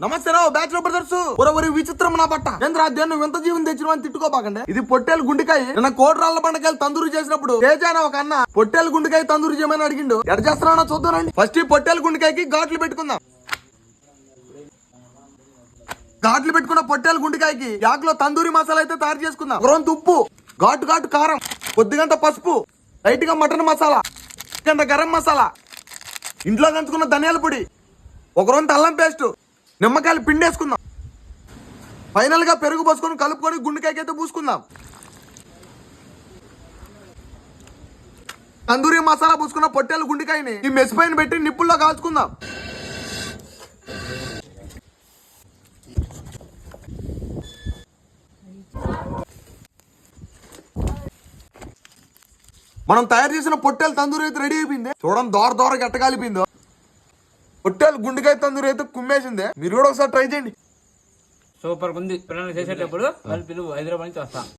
నమస్తే రావు bachelor brothers ఒరవరి విచిత్రం నా పట్ట. ఏంద్రా దేన్ని నువ్వు ఎంత జీవం తెచ్చిన అని తిట్టుకోబాకండి? ఇది పొట్టేలు గుండెకాయ. నిన్న కోట్రాళ్ళ పండకాయలు తందూరి చేసినప్పుడు తేజ ఒక అన్న పొట్టేలు గుండెకాయ తందూరి చేయమని అడిగిండు. ఎడ చేస్తారా చూద్దానండి ఫస్ట్ ఈ పొట్టేలు గుండెకాయకి ఘాట్లు పెట్టుకుందాం. ఘాట్లు పెట్టుకున్న పొట్టేలు గుండెకాయకి యాక్లో తందూరి మసాలా అయితే తయారు చేసుకుందాం. ఒక రొంత ఉప్పు ఘాటు ఘాటు కారం కొద్దిగంత పసుపు లైట్గా మటన్ మసాలా గంట గరం మసాలా ఇంట్లో దంచుకున్న ధనియాల పొడి ఒక రొంత అల్లం పేస్ట్ నిమ్మకాయలు పిండేసుకుందాం. ఫైనల్గా పెరుగు పోసుకొని కలుపుకొని గుండెకాయకైతే పూసుకుందాం. తందూరి మసాలా పూసుకున్న పొట్టేలు గుండెకాయని ఈ మెస్ పైన పెట్టి నిప్పుల్లో కాల్చుకుందాం. మనం తయారు చేసిన పొట్టేలు తందూరి అయితే రెడీ అయిపోయింది. చూడండి దోర దోర గట్ట కాలిపోయిందో పొట్టేలు గుండెకాయ తందూరి అయితే కుమ్మేసిందే. మీరు కూడా ఒకసారి ట్రై చేయండి. సూపర్ ఉంది ప్రయాణం చేసేటప్పుడు వాళ్ళు పిలువు. హైదరాబాద్ నుంచి వస్తా.